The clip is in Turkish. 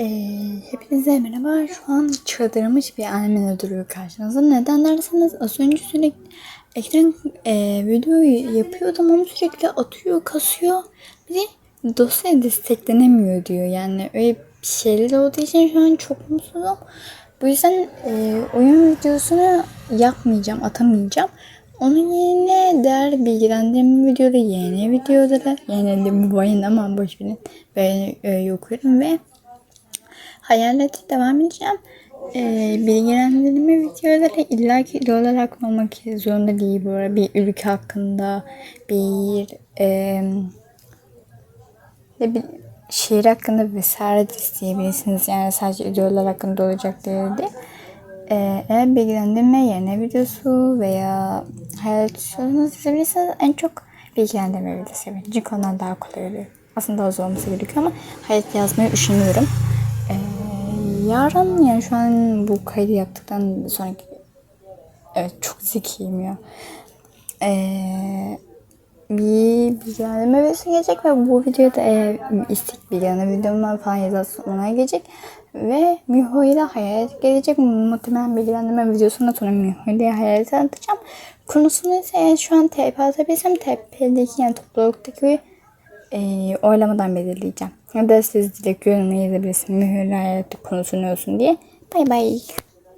Ee, hepinize merhaba. Şu an çıldırmış bir annemle duruyor karşınızda. Neden derseniz az önce sürekli ekran e, videoyu yapıyordum ama sürekli atıyor, kasıyor. Bir de dosya desteklenemiyor diyor. Yani öyle bir şeyler olduğu için şu an çok mutsuzum. Bu yüzden e, oyun videosunu yapmayacağım, atamayacağım. Onun yerine değer bilgilendirme videoları, yeni videoları, yeni bu bayın ama boş verin. Ben e, okuyorum ve hayalete devam edeceğim. Ee, bilgilendirme videoları illaki il olarak olmak zorunda değil arada. Bir ülke hakkında, bir e, bir şehir hakkında vesaire isteyebilirsiniz. Yani sadece videolar hakkında olacak değil de. Ee, eğer bilgilendirme yerine videosu veya hayal tutuyorsanız izleyebilirsiniz. En çok bilgilendirme videosu. Evet. Çünkü ondan daha kolay oluyor. Aslında az olması gerekiyor ama hayat yazmayı düşünüyorum. Ee, yarın yani şu an bu kaydı yaptıktan sonraki evet çok zekiyim ya. Ee, bir bilgilendirme videosu gelecek ve bu videoda eğer istek bilgilendirme videomdan falan yazarsa ona gelecek. Ve Miho ile hayalet gelecek. Muhtemelen bilgilendirme videosundan sonra Miho ile hayaleti anlatacağım. Konusunu ise eğer şu an TP atabilirsem TP'deki yani topluluktaki e, oylamadan belirleyeceğim. Ya da siz dilek yorumuna yazabilirsiniz. Miho ile hayaleti konusu ne olsun diye. Bay bay.